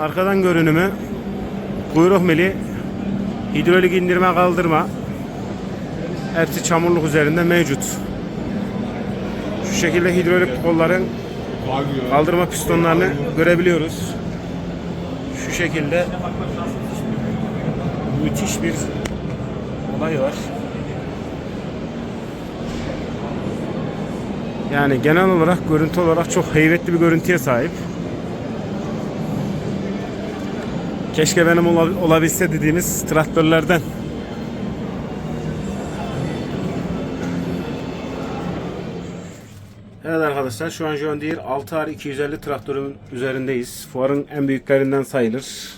arkadan görünümü kuyruk mili hidrolik indirme kaldırma hepsi çamurluk üzerinde mevcut. Şu şekilde hidrolik kolların kaldırma pistonlarını görebiliyoruz. Şu şekilde müthiş bir olay var. Yani genel olarak görüntü olarak çok heybetli bir görüntüye sahip. Keşke benim ola- olabilse dediğimiz traktörlerden. Evet arkadaşlar şu an John Deere 6R 250 traktörün üzerindeyiz. Fuarın en büyüklerinden sayılır.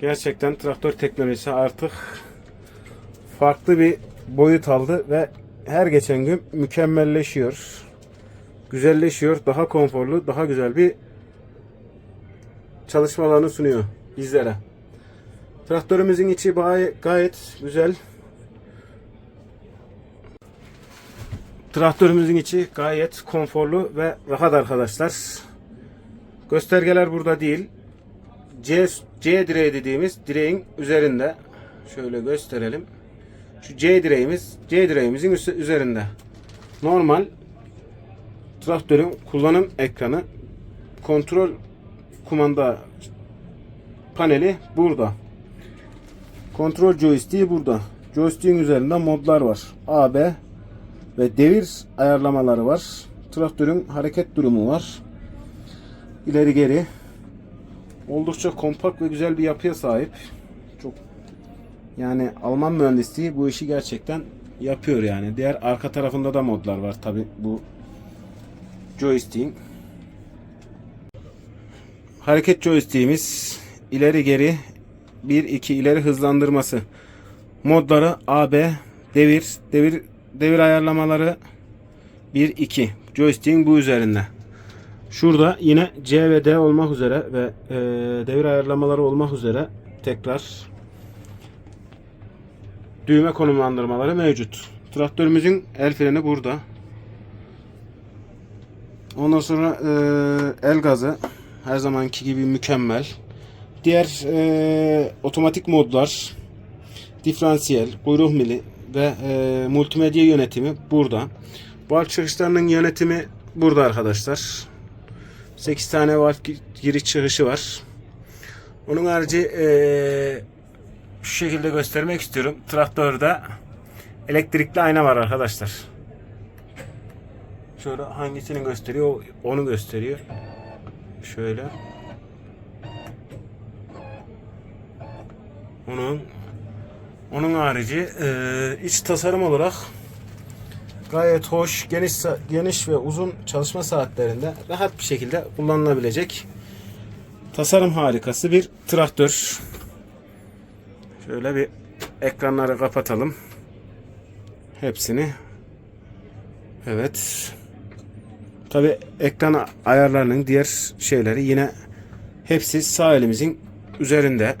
Gerçekten traktör teknolojisi artık farklı bir boyut aldı ve her geçen gün mükemmelleşiyor. Güzelleşiyor. Daha konforlu, daha güzel bir çalışmalarını sunuyor bizlere. Traktörümüzün içi gay- gayet güzel. Traktörümüzün içi gayet konforlu ve rahat arkadaşlar. Göstergeler burada değil. C, C direği dediğimiz direğin üzerinde. Şöyle gösterelim. Şu C direğimiz C direğimizin üzerinde. Normal traktörün kullanım ekranı kontrol kumanda paneli burada. Kontrol joystick'i burada. Joystick'in üzerinde modlar var. A, B ve devir ayarlamaları var. Traktörün hareket durumu var. İleri geri. Oldukça kompakt ve güzel bir yapıya sahip. Çok yani Alman mühendisliği bu işi gerçekten yapıyor yani. Diğer arka tarafında da modlar var tabi bu joystick'in. Hareket joystick'imiz ileri geri 1 2 ileri hızlandırması. Modları AB devir devir devir ayarlamaları 1 2 joystick'in bu üzerinde. Şurada yine C ve D olmak üzere ve e, devir ayarlamaları olmak üzere tekrar düğme konumlandırmaları mevcut. Traktörümüzün el freni burada. Ondan sonra e, el gazı her zamanki gibi mükemmel. Diğer e, otomatik modlar, diferansiyel, kuyruk mili ve e, multimedya yönetimi burada. Valve çıkışlarının yönetimi burada arkadaşlar. 8 tane valve gi- giriş çıkışı var. Onun harici e, şu şekilde göstermek istiyorum. Traktörde elektrikli ayna var arkadaşlar. Şöyle hangisini gösteriyor? Onu gösteriyor. Şöyle. Onun onun harici e, iç tasarım olarak gayet hoş, geniş geniş ve uzun çalışma saatlerinde rahat bir şekilde kullanılabilecek tasarım harikası bir traktör. Şöyle bir ekranları kapatalım. Hepsini. Evet. Tabi ekran ayarlarının diğer şeyleri yine hepsi sağ elimizin üzerinde.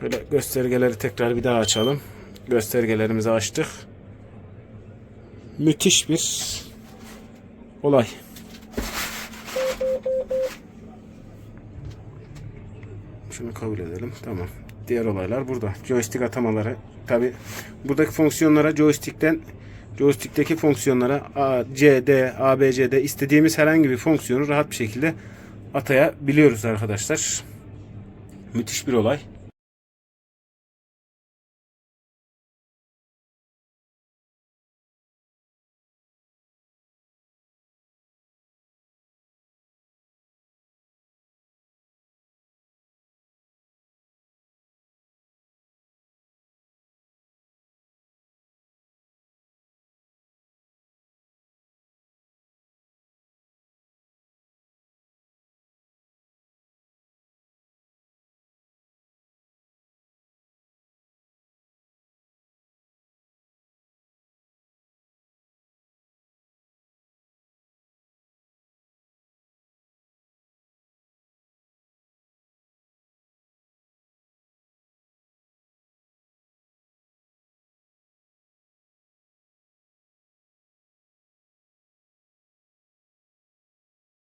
Şöyle göstergeleri tekrar bir daha açalım. Göstergelerimizi açtık. Müthiş bir olay. Şunu kabul edelim. Tamam. Diğer olaylar burada. Joystick atamaları. Tabi buradaki fonksiyonlara joystick'ten joystick'teki fonksiyonlara A, C, D, A, B, C, D istediğimiz herhangi bir fonksiyonu rahat bir şekilde atayabiliyoruz arkadaşlar. Müthiş bir olay.